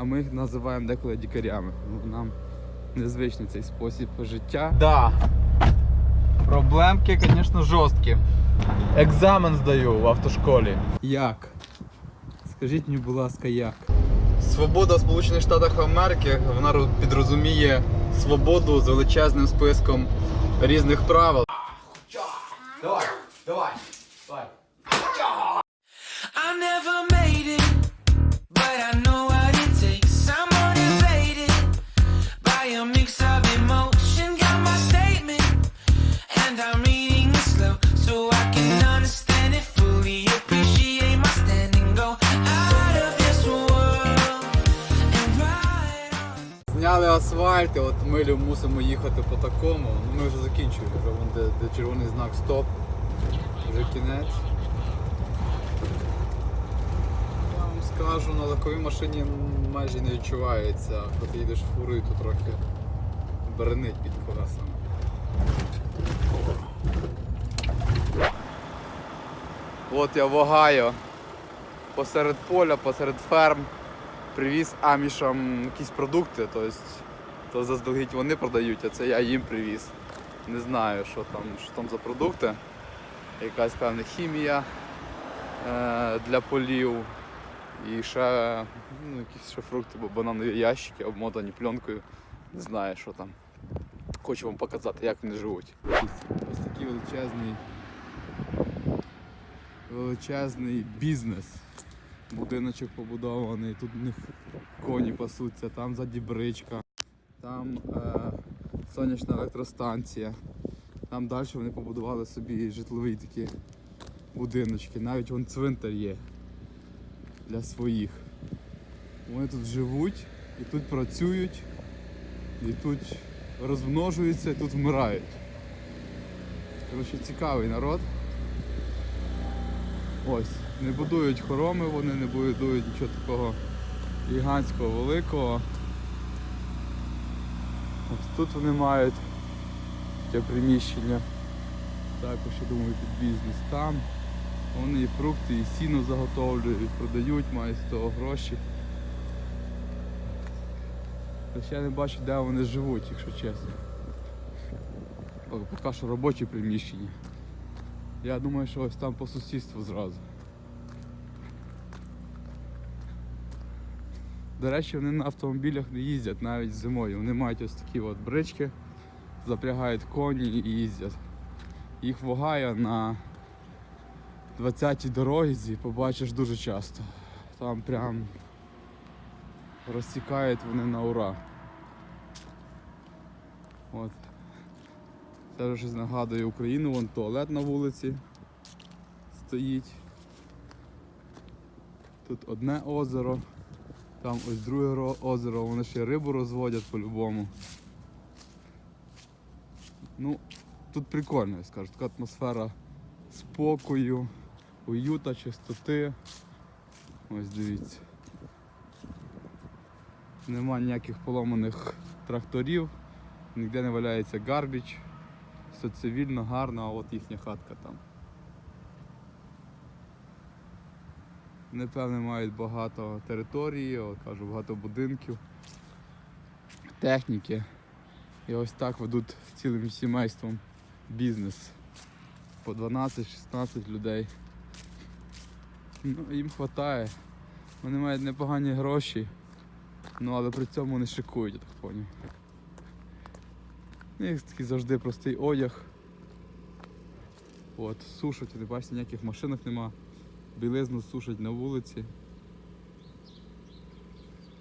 а ми їх називаємо деколи дікарями. Ну, Нам незвичний цей спосіб життя. Да. Проблемки, звісно, жорсткі. Екзамен здаю в автошколі. Як? Скажіть мені, будь ласка, як? Свобода в Сполучених Штатах Америки вона підрозуміє свободу з величезним списком різних правил. Давай, давай, давай. Зняли от ми мусимо їхати по такому. Ну ми вже закінчуємо, вже вон де, де червоний знак стоп. Вже кінець. Я вам скажу, на легковій машині майже не відчувається. Коли ти їдеш фурою, то трохи бренить під колесами. От я в Огайо. Посеред поля, посеред ферм привіз амішам якісь продукти, тобто то заздалегідь вони продають, а це я їм привіз. Не знаю, що там, що там за продукти. Якась певна хімія е, для полів. І ще ну, якісь ще фрукти, бо бананові ящики обмотані пленкою. Не знаю, що там. Хочу вам показати, як вони живуть. Ось такий величезний, величезний бізнес. Будиночок побудований, тут в них коні пасуться, там ззаді бричка, там е, сонячна електростанція. Там далі вони побудували собі житлові такі будиночки. Навіть вон цвинтар є для своїх. Вони тут живуть і тут працюють, і тут розмножуються, і тут вмирають. Коротше, цікавий народ. Ось, не будують хороми, вони не будують нічого такого гігантського, великого. Ось тут вони мають таке приміщення. Також, я думаю, під бізнес там. Вони і фрукти, і сіно заготовлюють, продають, мають з того гроші. Я не бачу, де вони живуть, якщо чесно. Поки що робочі приміщення. Я думаю, що ось там по сусідству зразу. До речі, вони на автомобілях не їздять навіть зимою. Вони мають ось такі от брички, запрягають коні і їздять. Їх вагає на 20-й дорозі побачиш дуже часто. Там прям розсікають вони на ура. От. Це щось нагадує Україну, вон туалет на вулиці стоїть. Тут одне озеро, там ось друге озеро, вони ще рибу розводять по-любому. Ну, тут прикольно, я скажу, така атмосфера спокою, уюта, чистоти. Ось дивіться. Нема ніяких поломаних тракторів, ніде не валяється гарбіч. Все цивільно, гарно, а от їхня хатка там. Напевне, мають багато території, от, кажу, багато будинків, техніки. І ось так ведуть цілим сімейством бізнес. По 12-16 людей. Ну, їм вистачає. Вони мають непогані гроші, ну але при цьому не шикують, я так поняв. У них такий завжди простий одяг. От, сушать, ви бачите, ніяких машинок нема. Білизну сушать на вулиці.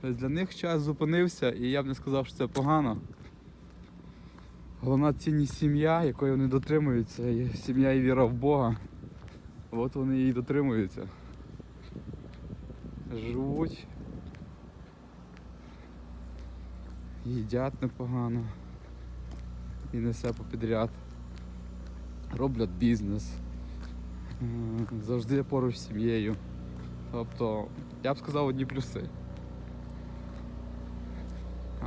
Тобто для них час зупинився і я б не сказав, що це погано. Головна цінність сім'я, якої вони дотримуються, є сім'я і віра в Бога. От вони її дотримуються. Живуть. Їдять непогано. І не все попідряд. Роблять бізнес. Завжди поруч з сім'єю. Тобто, я б сказав одні плюси.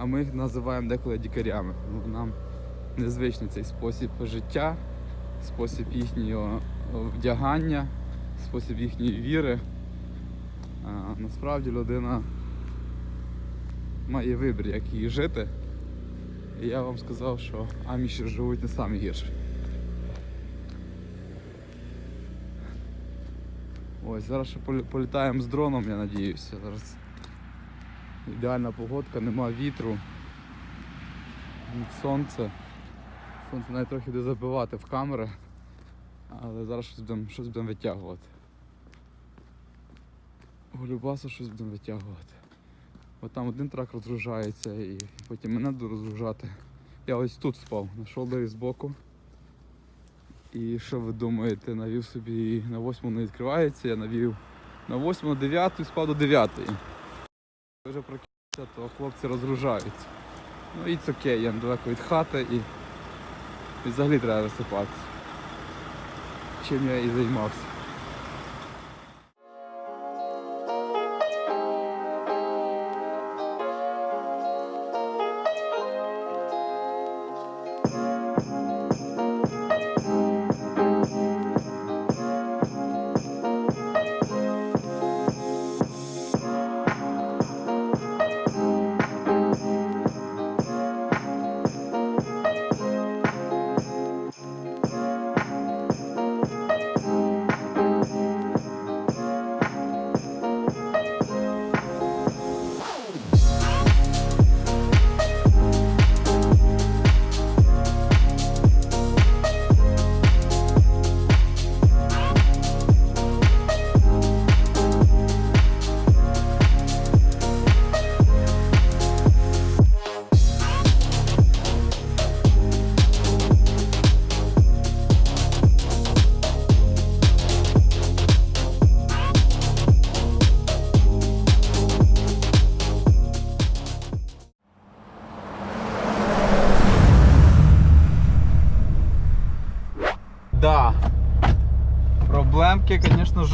А ми їх називаємо деколи дікарями. Ну, Нам незвичний цей спосіб життя, спосіб їхнього вдягання, спосіб їхньої віри. А, насправді людина має вибір, як її жити. І я вам сказав, що аміші живуть не самі гірші. Ось, зараз ще політаємо з дроном, я надіюся. Зараз ідеальна погодка, нема вітру, сонце. Сонце навіть трохи буде забивати в камери, але зараз щось будемо щось будемо витягувати. Голюбасу щось будемо витягувати. От там один трак розгружається і потім мене буду розгружати. Я ось тут спав, на шолдері збоку. І що ви думаєте, навів собі на восьму не відкривається, я навів на восьму, на дев'яту і спав до дев'ятої. Вже прокинувся, то хлопці розгружаються. Ну і це окей, я недалеко від хати і, і взагалі треба висипатися. Чим я і займався.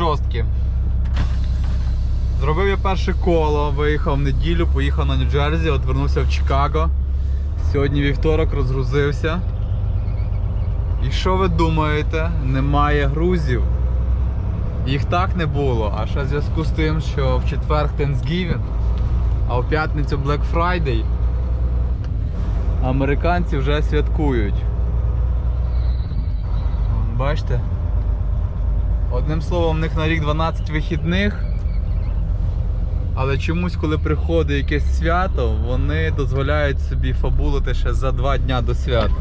Жорсткі. Зробив я перше коло, виїхав в неділю, поїхав на Нью-Джерсі, от вернувся в Чикаго. Сьогодні вівторок розгрузився. І що ви думаєте? Немає грузів. Їх так не було, а ще в зв'язку з тим, що в четвер Thanksgiving, а в п'ятницю Black Friday американці вже святкують. Бачите? Одним словом, в них на рік 12 вихідних. Але чомусь, коли приходить якесь свято, вони дозволяють собі фабулити ще за два дня до свята.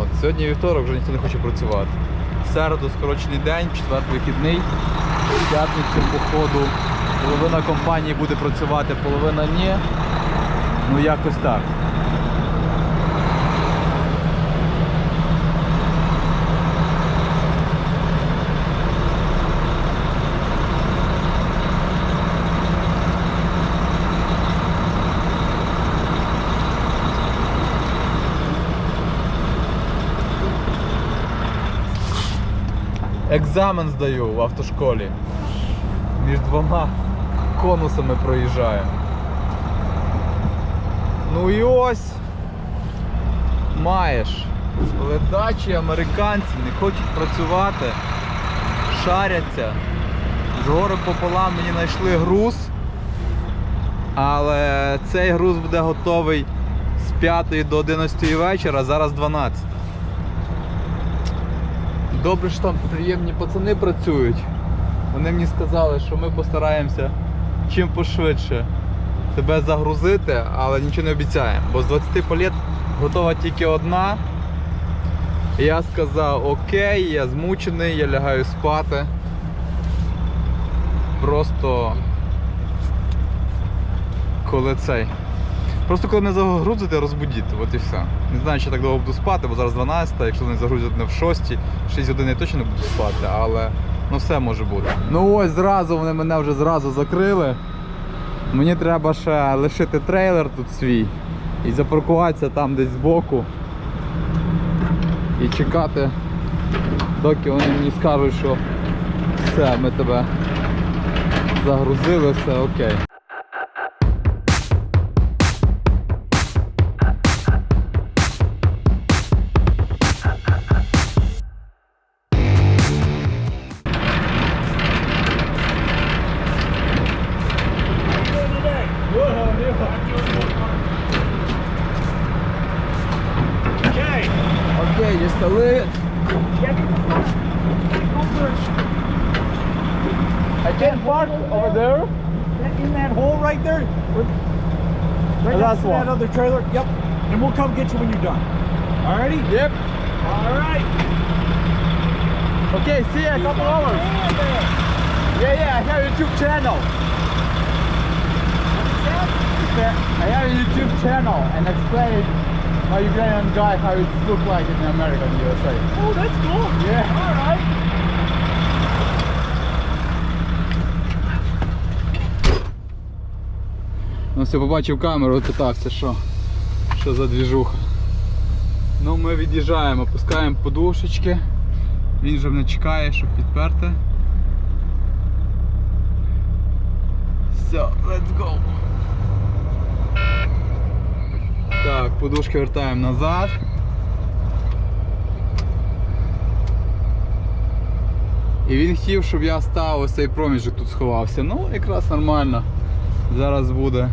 От, сьогодні вівторок вже ніхто не хоче працювати. Середу скорочений день, четвер вихідний. П'ятницю, походу, половина компанії буде працювати, половина ні. Ну якось так. Екзамен здаю в автошколі. Між двома конусами проїжджаю. Ну і ось маєш. Ледачі американці не хочуть працювати, шаряться. Згори пополам мені знайшли груз. Але цей груз буде готовий з 5 до 11 вечора, зараз 12. Добре, що там приємні пацани працюють. Вони мені сказали, що ми постараємося чим пошвидше тебе загрузити, але нічого не обіцяємо. Бо з 20 палет готова тільки одна. Я сказав, окей, я змучений, я лягаю спати. Просто коли цей. Просто коли не загрузите, розбудіть, от і все. Не знаю, чи так довго буду спати, бо зараз 12, якщо не загрузять не в 6, 6 годин я точно не буду спати, але ну все може бути. Ну ось зразу вони мене вже зразу закрили. Мені треба ще лишити трейлер тут свій і запаркуватися там десь збоку. І чекати, доки вони мені скажуть, що все, ми тебе загрузили, все окей. To that other trailer. Yep. And we'll come get you when you're done. Alrighty? Yep. All right. Okay, see you in a couple hours. Yeah, yeah, I have a YouTube channel. I have a YouTube channel and explain my Ukrainian guy how it look like in America and USA. Oh, that's cool. Yeah. Все, побачив камеру, питався, що, що за двіжуха. Ну ми від'їжджаємо, опускаємо подушечки. Він вже мене чекає, щоб підперти. Все, let's go. Так, подушки вертаємо назад. І він хотів, щоб я став ось цей проміжок тут сховався. Ну, якраз нормально. Зараз буде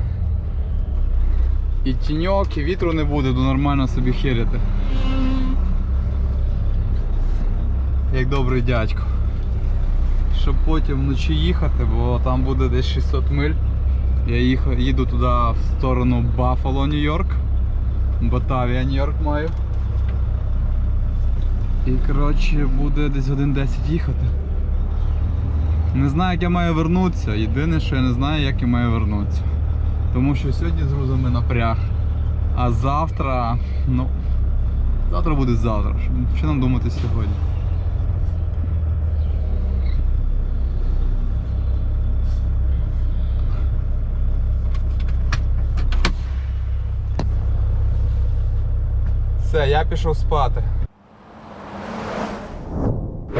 і тіньок, і вітру не буде, то нормально собі херяти. Як добрий дядько. Щоб потім вночі їхати, бо там буде десь 600 миль. Я їду туди в сторону Баффало, Нью-Йорк. Батавія, Нью-Йорк маю. І коротше буде десь годин 10 їхати. Не знаю, як я маю вернутися. Єдине, що я не знаю, як я маю вернутися. Тому що сьогодні з грузами напряг. А завтра, ну, завтра буде завтра. Що- нам думати сьогодні? Все, я пішов спати.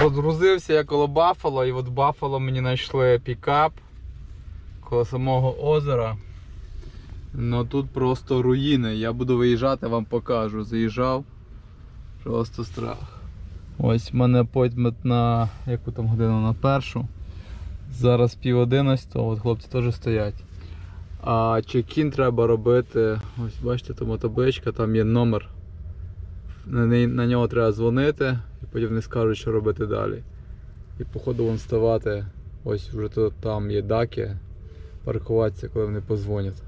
Розгрузився я коло Баффало, і от в Баффало мені знайшли пікап коло самого озера. Ну тут просто руїни. Я буду виїжджати, вам покажу. Заїжджав. Просто страх. Ось в мене апойтмент на яку там годину на першу. Зараз пів одинадцятого, от хлопці теж стоять. А чекін треба робити. Ось бачите, там табличка, там є номер. На, на нього треба дзвонити, і потім вони скажуть, що робити далі. І походу вон ставати. Ось вже тут там є даки, паркуватися, коли вони позвонять.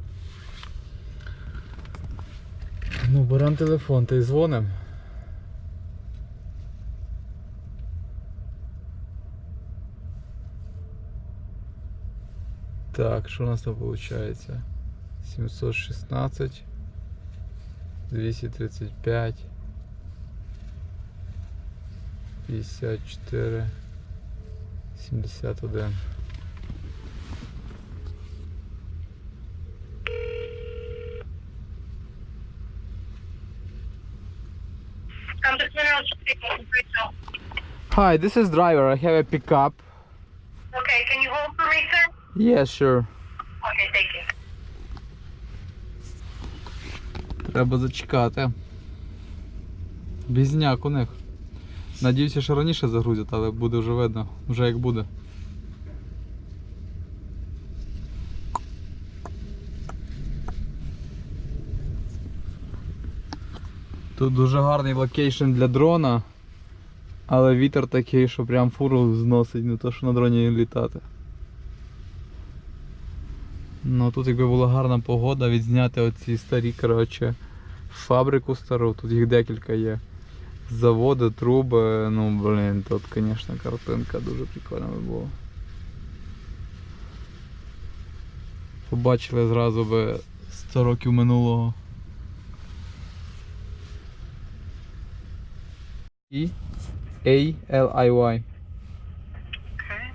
Ну, беремо телефон та й дзвонимо. Так, що у нас там виходить? 716 235 54 71 Hi, this is driver. I have a pickup. Okay, can you hold for me, sir? Yes, sure. Okay, thank you. Треба зачекати. Бізняк у них. Надіюся, що раніше загрузять, але буде вже видно. Вже як буде. Тут дуже гарний локейшн для дрона, але вітер такий, що прям фуру зносить, не то що на дроні літати. Ну тут якби була гарна погода, відзняти оці старі, коротше, фабрику стару, тут їх декілька є. Заводи, труби, ну блін, тут, звісно, картинка дуже прикольна була. Побачили зразу би 100 років минулого. І A L I Y. Okay.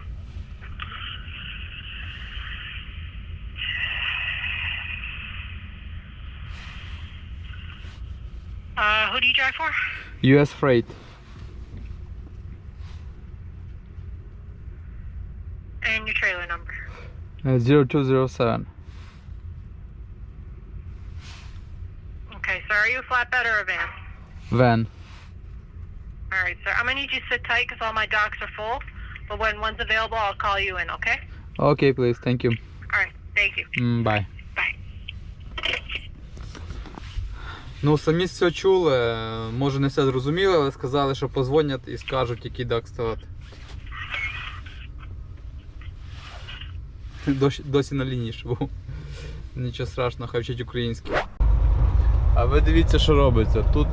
Uh, who do you drive for? US Freight. And your trailer number. Uh, 0207. Okay, so are you a flatbed or a van? Van. All right, sir. I'm gonna need you to sit tight because all my docks are full. But when one's available, I'll call you in. Okay? Okay, please. Thank you. All right. Thank you. Mm, bye. Bye. Ну, самі все чули, може не все зрозуміли, але сказали, що позвонять і скажуть, який дак ставати. Досі, досі на лінії був. Нічого страшного, хай вчить український. А ви дивіться, що робиться. Тут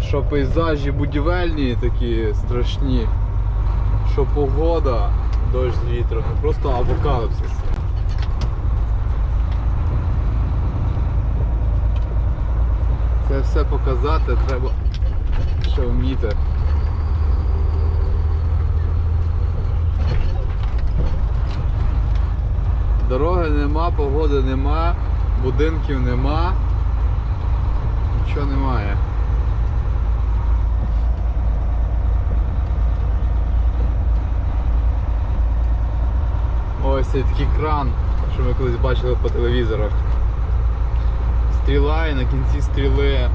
що пейзажі будівельні такі страшні, що погода, дощ з вітром, просто апокаліпсис. Це все показати треба ще вміти. Дороги нема, погоди нема, будинків нема. Нічого немає. Ось цей такий кран, що ми колись бачили по телевізорах. Стріла і на кінці стріли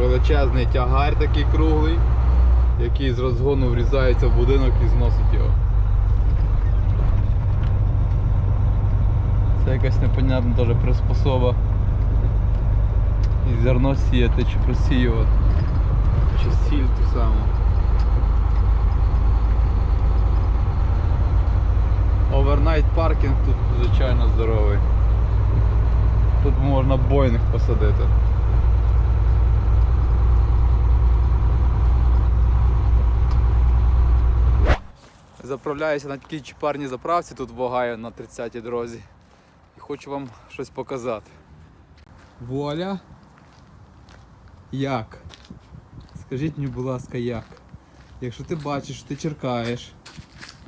величезний тягар такий круглий, який з розгону врізається в будинок і зносить його. Це якась непонятна теж приспособа. І зерно сіяти чи просіювати. Чи сіль ту саму. Овернайт паркінг тут звичайно здоровий. Тут можна бойних посадити. Заправляюся на такій чіпарній заправці, тут в Огайо на 30-й дорозі. І хочу вам щось показати. Вуаля. Як? Скажіть мені, будь ласка, як? Якщо ти бачиш, ти черкаєш,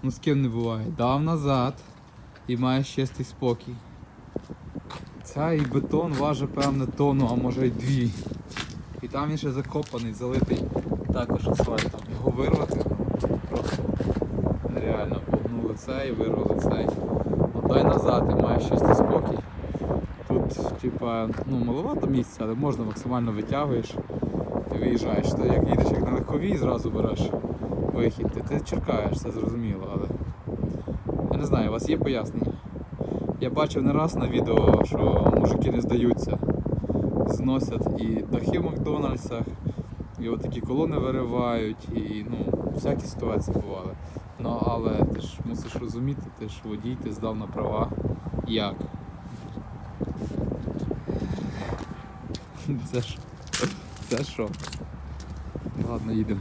ну з ким не буває, дав назад і маєш чистий спокій. Цей бетон важить певне тонну, а може й дві. І там він ще закопаний, залитий також асфальтом. Його вирвати просто нереально. Погнули цей, вирвали цей. Ну дай назад і маєш чистий спокій. Тут, типа, ну маловато місця, але можна максимально витягуєш і виїжджаєш. Ти як їдеш як на легковій зразу береш вихід. Ти, ти черкаєш, це зрозуміло, але. Я не знаю, у вас є пояснення? Я бачив не раз на відео, що мужики не здаються, зносять і дахи в Макдональдсах, і от такі колони виривають, і ну, всякі ситуації бували. Ну але ти ж мусиш розуміти, ти ж водій, ти здав на права. Як? Це ж. Це що? Ладно, їдемо.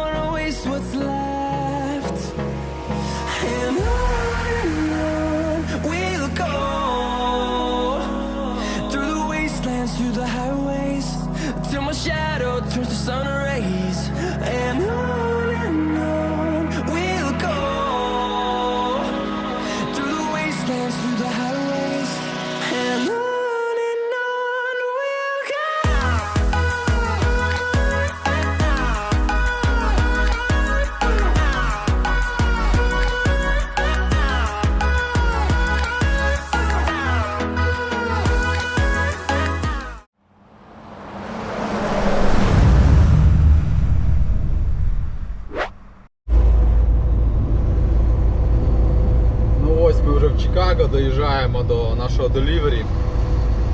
нашого делівері.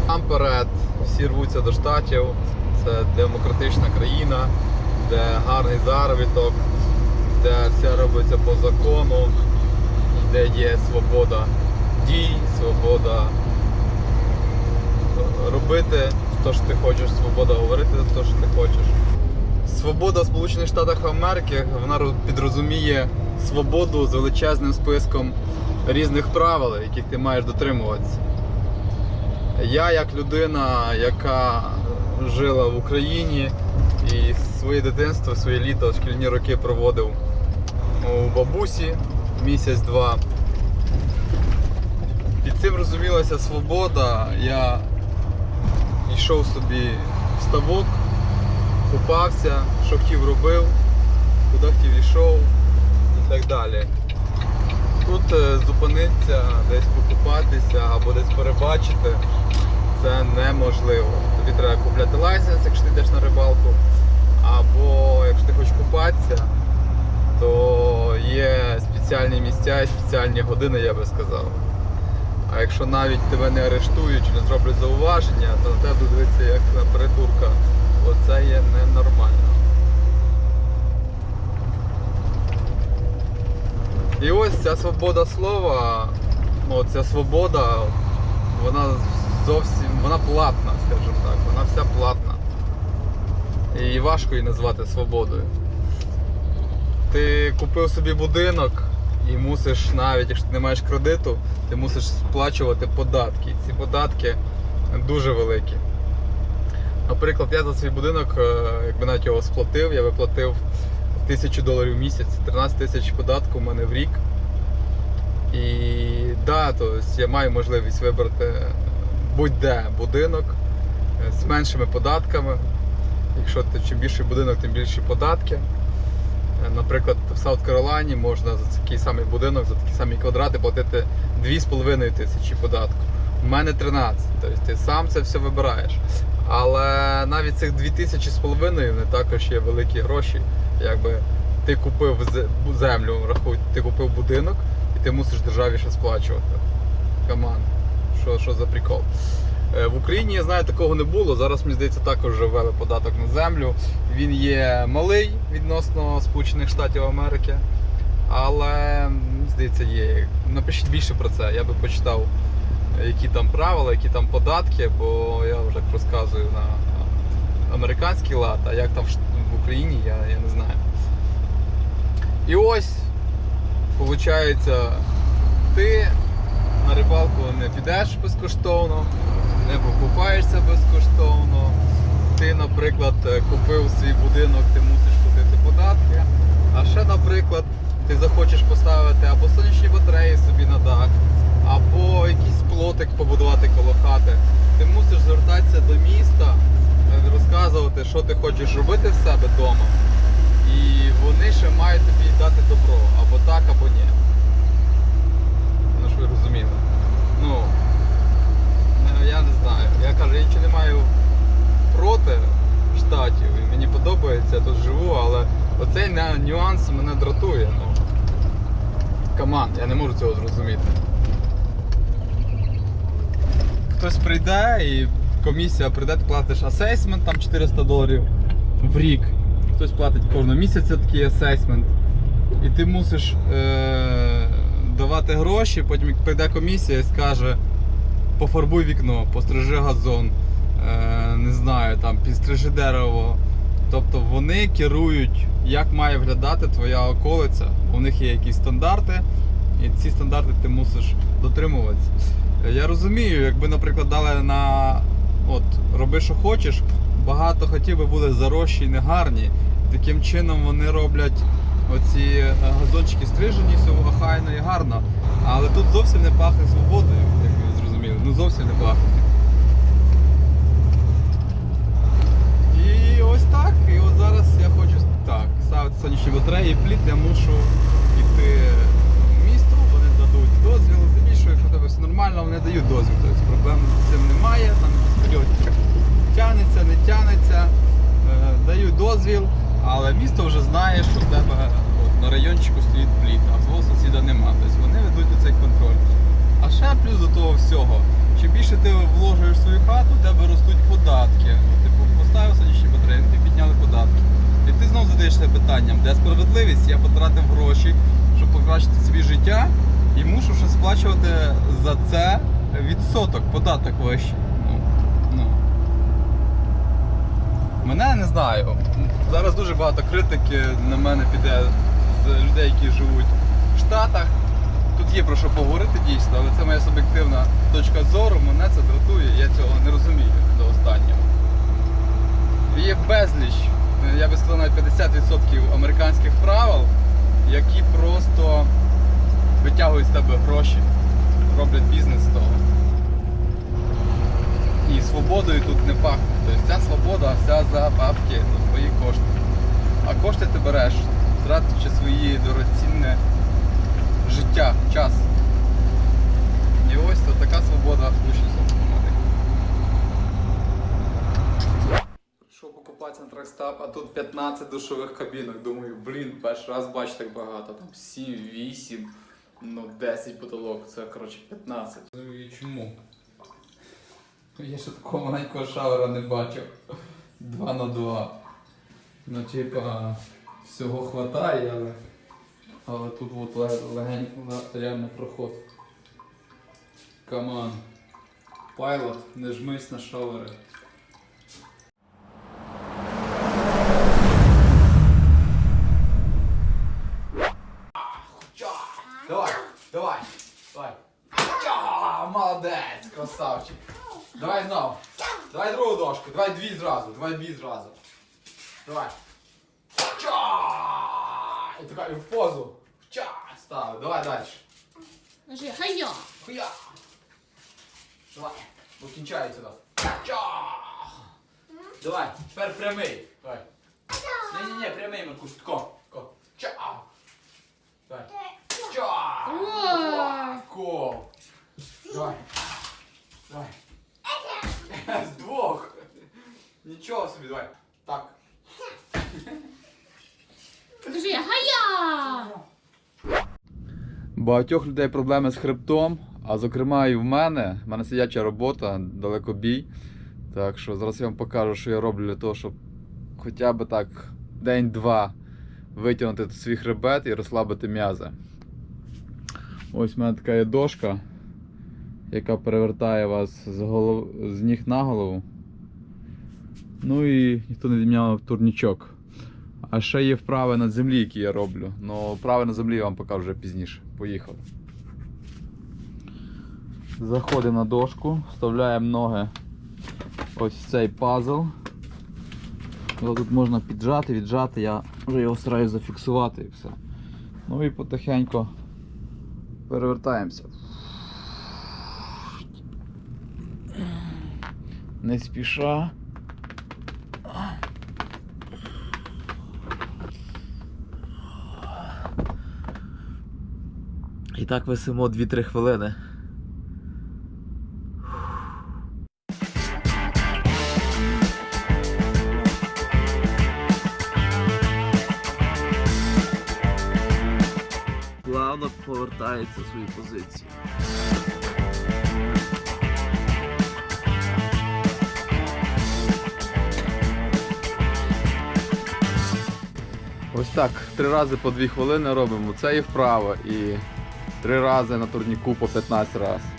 Там всі рвуться до штатів. Це демократична країна, де гарний заробіток, де все робиться по закону, де є свобода дій, свобода робити те, що ти хочеш, свобода говорити те, що ти хочеш. Свобода в Сполучених Штатах Америки вона підрозуміє свободу з величезним списком різних правил, яких ти маєш дотримуватися. Я, як людина, яка жила в Україні і своє дитинство, своє літо, шкільні роки проводив у бабусі місяць-два. Під цим розумілася свобода. Я йшов собі в ставок, купався, що хотів робив, куди хотів йшов і так далі. Тут е, зупинитися, десь покупатися або десь перебачити це неможливо. Тобі треба купляти лайсенс, якщо ти йдеш на рибалку. Або якщо ти хочеш купатися, то є спеціальні місця і спеціальні години, я би сказав. А якщо навіть тебе не арештують чи не зроблять зауваження, то на тебе будуть дивитися як на придурка. Оце є ненормально. І ось ця свобода слова, ну, ця свобода, вона зовсім вона платна, скажімо так, вона вся платна. І важко її назвати свободою. Ти купив собі будинок і мусиш, навіть якщо ти не маєш кредиту, ти мусиш сплачувати податки. Ці податки дуже великі. Наприклад, я за свій будинок, е, якби навіть його сплатив, я би платив тисячу доларів в місяць, 13 тисяч податку у мене в рік. І да, то я маю можливість вибрати будь-де будинок е, з меншими податками. Якщо ти чим більший будинок, тим більші податки. Е, Наприклад, в Саут Каролайні можна за такий самий будинок, за такі самі квадрати платити 2,5 тисячі податку. У мене 13. Тобто ти сам це все вибираєш. Але навіть цих 2 тисячі з половиною не також є великі гроші. Якби ти купив землю, рахуй, ти купив будинок і ти мусиш державі ще сплачувати. Каман, що, що за прикол? Е, В Україні я знаю, такого не було. Зараз мені здається, також вже ввели податок на землю. Він є малий відносно Сполучених Штатів Америки. Але мені здається, є. Напишіть більше про це. Я би почитав, які там правила, які там податки, бо я вже розказую на американський лад, а як там в Україні, я, я не знаю. І ось, виходить, ти на рибалку не підеш безкоштовно, не покупаєшся безкоштовно. Ти, наприклад, е, купив свій будинок, ти мусиш платити податки. А ще, наприклад, ти захочеш поставити або сонячні батареї собі на дах, або якийсь плотик побудувати коло хати. Ти мусиш звертатися до міста, е, розказувати, що ти хочеш робити в себе вдома. І вони ще мають тобі дати добро, або так, або ні. Ну ж ви розуміли. Ну, е, я не знаю. Я нічого не маю проти штатів. І мені подобається, я тут живу, але оцей нюанс мене дратує. Ну. Каман, я не можу цього зрозуміти. Хтось прийде і комісія прийде, ти платиш асейсмент там 400 доларів в рік. Хтось платить кожного місяця такий асейсмент. І ти мусиш е- давати гроші, потім прийде комісія і скаже пофарбуй вікно, пострижи газон, е- не знаю, там, підстрижи дерево. Тобто вони керують, як має виглядати твоя околиця. У них є якісь стандарти, і ці стандарти ти мусиш дотримуватися. Я розумію, якби, наприклад, дали на от, роби, що хочеш, багато хотів би були зарощі і негарні. Таким чином вони роблять оці е, газончики стрижені, все охайно і гарно. Але тут зовсім не пахне свободою. Ну зовсім не пахне. І ось так. І от зараз я хочу так, ставити сонячні батареї, пліт, я мушу йти в місто, вони дадуть дозвіл. Тим якщо тебе все нормально, вони дають дозвіл. Тобто проблем з цим немає, там період тягнеться, не тягнеться, е, дають дозвіл, але місто вже знає, що в тебе от, на райончику стоїть пліт, а свого сусіда нема. Тобто вони ведуть цей контроль. А ще плюс до того всього, ти вложуєш свою хату, в тебе ростуть податки. Типу, поставив сонячні батареї, ти підняли податки. І ти знову задаєшся питанням, де справедливість? Я потратив гроші, щоб покращити собі життя, і мушу ще сплачувати за це відсоток, податок вищий. Ну, ну. Мене не знаю. Зараз дуже багато критики на мене піде з людей, які живуть в Штатах. Тут є про що поговорити дійсно, але це моя суб'єктивна точка зору. Мене це дратує, я цього не розумію до останнього. Є безліч, я би сказав, навіть 50% американських правил, які просто витягують з тебе гроші, роблять бізнес з того. І свободою тут не пахне. Тобто ця свобода вся за бабки, за твої кошти. А кошти ти береш, тратячи свої дорогоцінне життя, час. І ось то така свобода в душі автоматик. Прийшов покупатися на тракстап, а тут 15 душових кабінок. Думаю, блін, перший раз бачу так багато. Там 7, 8, ну 10 потолок. Це коротше 15. Ну і чому? Я ще такого маленького шавера не бачив. 2 на 2. Ну, типа, всього хватає, але. Але тут от ле- легенько реально проход. Каман. Пайлот, не жмись на шовери. Давай, давай, давай. Ча, молодець, красавчик. Давай знов. Давай другу дошку, давай дві зразу, давай дві зразу. Давай. Ча! І така і в позу. Ча! Стави, давай далі. Кажи, хая. Хуя! Давай, бо кінчається у нас. Ча! Давай, тепер прямий. Давай. Ні-ні-ні, прямий, Маркуш. Ко, ко. Ча! Давай. Ча! Ура! Ко. Давай. Давай. З двох. Нічого собі, давай. Так. Кажи, хая. Багатьох людей проблеми з хребтом, а зокрема і в мене. В мене сидяча робота, далекобій. Так що зараз я вам покажу, що я роблю для того, щоб хоча б так день-два витягнути свій хребет і розслабити м'язи. Ось в мене така є дошка, яка перевертає вас з, голов... з ніг на голову. Ну і ніхто не зімняв турнічок. А ще є вправи на землі, які я роблю. Ну, вправи на землі я вам покажу вже пізніше. Поїхали. Заходимо на дошку, вставляємо ноги ось в цей пазл. Його тут можна піджати, віджати, я вже його стараюся зафіксувати і все. Ну і потихеньку перевертаємося. Не спіша. Так висимо 2-3 хвилини. плавно повертається в свої позиції. Ось так, три рази по 2 хвилини робимо. Це і вправо, і три рази на турніку по 15 разів.